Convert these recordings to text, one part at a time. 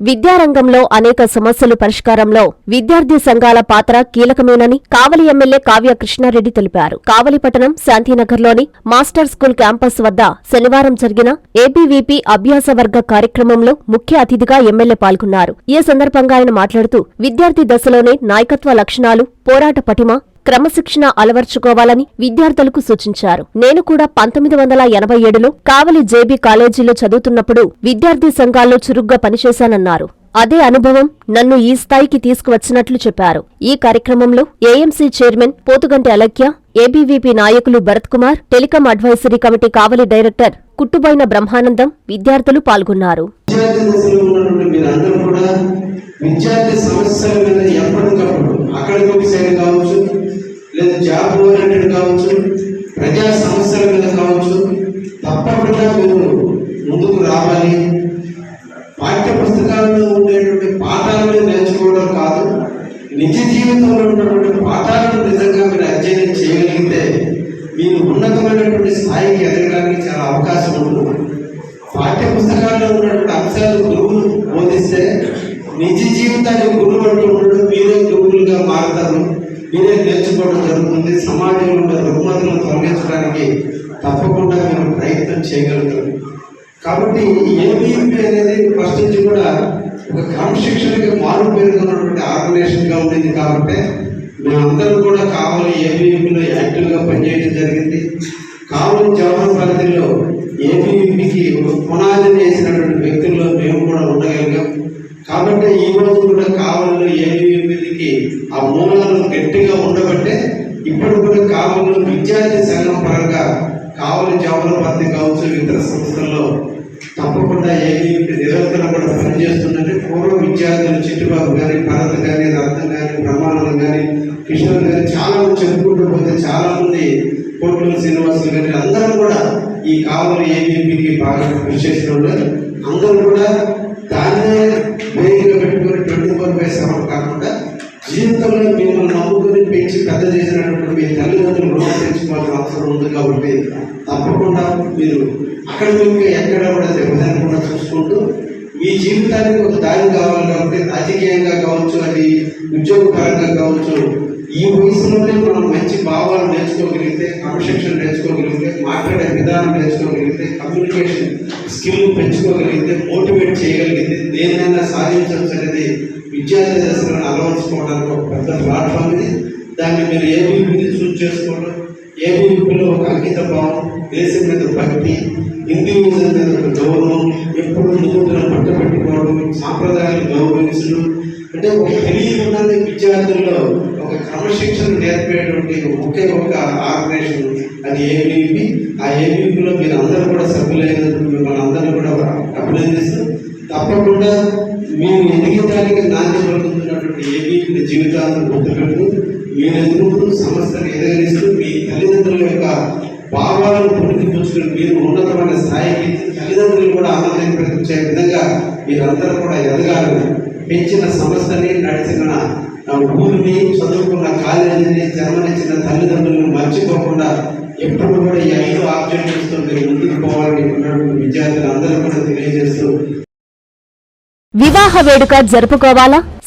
విద్యారంగంలో అనేక సమస్యలు పరిష్కారంలో విద్యార్థి సంఘాల పాత్ర కీలకమేనని కావలి ఎమ్మెల్యే కావ్య కృష్ణారెడ్డి తెలిపారు. కావలి పట్టణం శాంతినగర్లోని మాస్టర్ స్కూల్ క్యాంపస్ వద్ద శనివారం జరిగిన ఏబీవీపీ అభ్యాస వర్గ కార్యక్రమంలో ముఖ్య అతిథిగా ఎమ్మెల్యే పాల్గొన్నారు. ఈ సందర్భంగా ఆయన మాట్లాడుతూ విద్యార్థి దశలోనే నాయకత్వ లక్షణాలు పోరాట పటిమ క్రమశిక్షణ అలవర్చుకోవాలని విద్యార్థులకు సూచించారు. నేను కూడా పంతొమ్మిది వందల ఎనభై ఏడులో కావలి జేబీ కాలేజీలో చదువుతున్నప్పుడు విద్యార్థి సంఘాల్లో చురుగ్గా పనిచేశానన్నారు. అదే అనుభవం నన్ను ఈ స్థాయికి తీసుకువచ్చినట్లు చెప్పారు. ఈ కార్యక్రమంలో AMC chairman Pothuganti Alakya ABVP నాయకులు Bharath Kumar telecom advisory committee Kavali director Kuttubaina Brahmanandam విద్యార్థులు పాల్గొన్నారు. విద్యార్థి సమస్యల మీద ఎప్పటికప్పుడు అకాడమిక్ సైడ్ కావచ్చు జాబ్ ఓరియంటెడ్ కావచ్చు ప్రజా సమస్యల మీద కావచ్చు తప్పకుండా మీరు ముందుకు రావాలి. పాఠ్య పుస్తకాల్లో ఉండేటువంటి పాఠాలను నేర్చుకోవడం కాదు నిజ జీవితంలో ఉన్నటువంటి పాఠాలను నిజంగా మీరు అధ్యయనం చేయగలిగితే మీరు ఉన్నతమైనటువంటి స్థాయికి ఎదగడానికి చాలా అవకాశం ఉంటుంది. పాఠ్య పుస్తకాల్లో ఉన్నటువంటి అంశాలు గురువులు బోధిస్తే నిజ జీవితాన్ని గురువు అంటూ ఉండడం మీరే గురువులుగా మారుతారు. మీరే నేర్చుకోవడం జరుగుతుంది. సమాజంలో ఉన్న రుగ్మతలను తొలగించడానికి తప్పకుండా మీరు ప్రయత్నం చేయగలుగుతారు. కాబట్టి ఏబీఎంపీ అనేది ఫస్ట్ నుంచి కూడా ఒక క్రమశిక్షణగా మారు పెరుగుతున్నటువంటి ఆర్గనైజేషన్గా ఉండేది కాబట్టి మేమందరం కూడా కావాలి ఏబీఎంపీలో యాక్టివ్గా పనిచేయడం జరిగింది. కావలి జవహర్ పరిధిలో ఏబీవీపీకి ఒక పునాది వేసినటువంటి వ్యక్తుల్లో మేము కూడా ఉండగలిగాం. కాబట్టి ఈ రోజు కూడా కావలిలో ఏబీవీపీకి ఆ మూలాలను గట్టిగా ఉండబట్టే ఇప్పుడు కూడా కావలి విద్యార్థి సంఘం పరంగా కావలి జవహర్ పరిధి కావచ్చు ఇతర సంస్థల్లో తప్పకుండా ఏమి నిరంతరం కూడా పనిచేస్తుందంటే పూర్వ విద్యార్థులు చిట్టుబాబు కానీ భరత్ కానీ రత్నం కానీ బ్రహ్మానందం కానీ కిషోర్ గారు చాలా మంది చెప్పుకుంటూ పోతే చాలా మంది కోట్ల శ్రీనివాసులు గారి అందరూ కూడా ఈ కావలి ఏబీపీకి బాగా కృషి చేసిన అందరూ కూడా దాన్నే వేదిక పెట్టుకొని ట్వంటీ ఫోర్ బై సెవెన్ కాకుండా జీవితంలో మిమ్మల్ని నమ్ముకుని పెంచి పెద్ద చేసినటువంటి మీ తల్లిదండ్రులు రుణం పెంచుకోవాల్సిన అవసరం ఉంది కాబట్టి తప్పకుండా మీరు అకాడమిక్గా ఎక్కడ కూడా దెబ్బతినకుండా చూసుకుంటూ మీ జీవితానికి ఒక దారి కావాలి కాబట్టి రాజకీయంగా కావచ్చు అది ఉద్యోగపరంగా కావచ్చు ఈ వయసులోనే మనం మంచి భావాలు నేర్చుకోగలిగితే క్రమశిక్షణ నేర్చుకోగలిగితే మాట్లాడే విధానం నేర్చుకోగలిగితే కమ్యూనికేషన్ స్కిల్ పెంచుకోగలిగితే మోటివేట్ చేయగలిగితే దేనైనా సాధించవచ్చు అనేది విద్యార్థి దశలను అలవర్చుకోవడానికి ఒక పెద్ద ప్లాట్ఫామ్ ఇది. దాన్ని మీరు ఏబీపీని చూస్ చేసుకోవడం ఏబీపీలో ఒక అంకిత భావం దేశం మీద భక్తి హిందూయిజం మీద ఒక గౌరవం ఎప్పుడు నిబంధన పట్టబెట్టుకోవడం సాంప్రదాయాలు గౌరవించడం అంటే ఒక తెలియకుండానే విద్యార్థుల్లో. క్రమశిక్షణ నేర్పేటువంటి ఒకే ఒక ఆర్గనైజేషన్ అది ఏబీపీ ఆ ఏబీపీలో మీరు అందరూ కూడా సభ్యులైనందుకు మిమ్మల్ని అందరూ కూడా అభినందిస్తూ తప్పకుండా మేము ఎదిగడానికి నాణ్యత పడుతున్నటువంటి ఏబీపీ జీవితాలను గుర్తుపెడుతూ మీరు ఎదుగుతూ సమస్యను ఎదగరిస్తూ మీ తల్లిదండ్రుల యొక్క భావాలను పుణికిపుచ్చుకుని మీరు ఉన్నతమైన స్థాయికి తల్లిదండ్రులు కూడా ఆనందించే విధంగా మీరందరూ కూడా ఎదగాలని పెంచిన సమస్యని నడిచిన భూమిని చదువుకున్న కాలేజీని జన్మనిచ్చిన తల్లిదండ్రులను మర్చిపోకుండా ఎప్పుడు కూడా ఈ ఐదు ఆబ్జెక్టివ్స్తో మీరు ముందుకు పోవాలని ఉన్నటువంటి విద్యార్థులందరూ కూడా తెలియజేస్తూ వివాహ వేడుక జరుపుకోవాలా?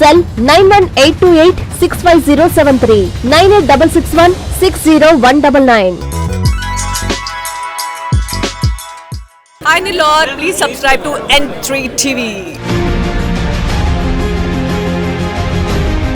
Cell nine one eight two eight six five zero seven three nine eight double six one six zero one double nine Hi Nilor, please subscribe to N3 TV.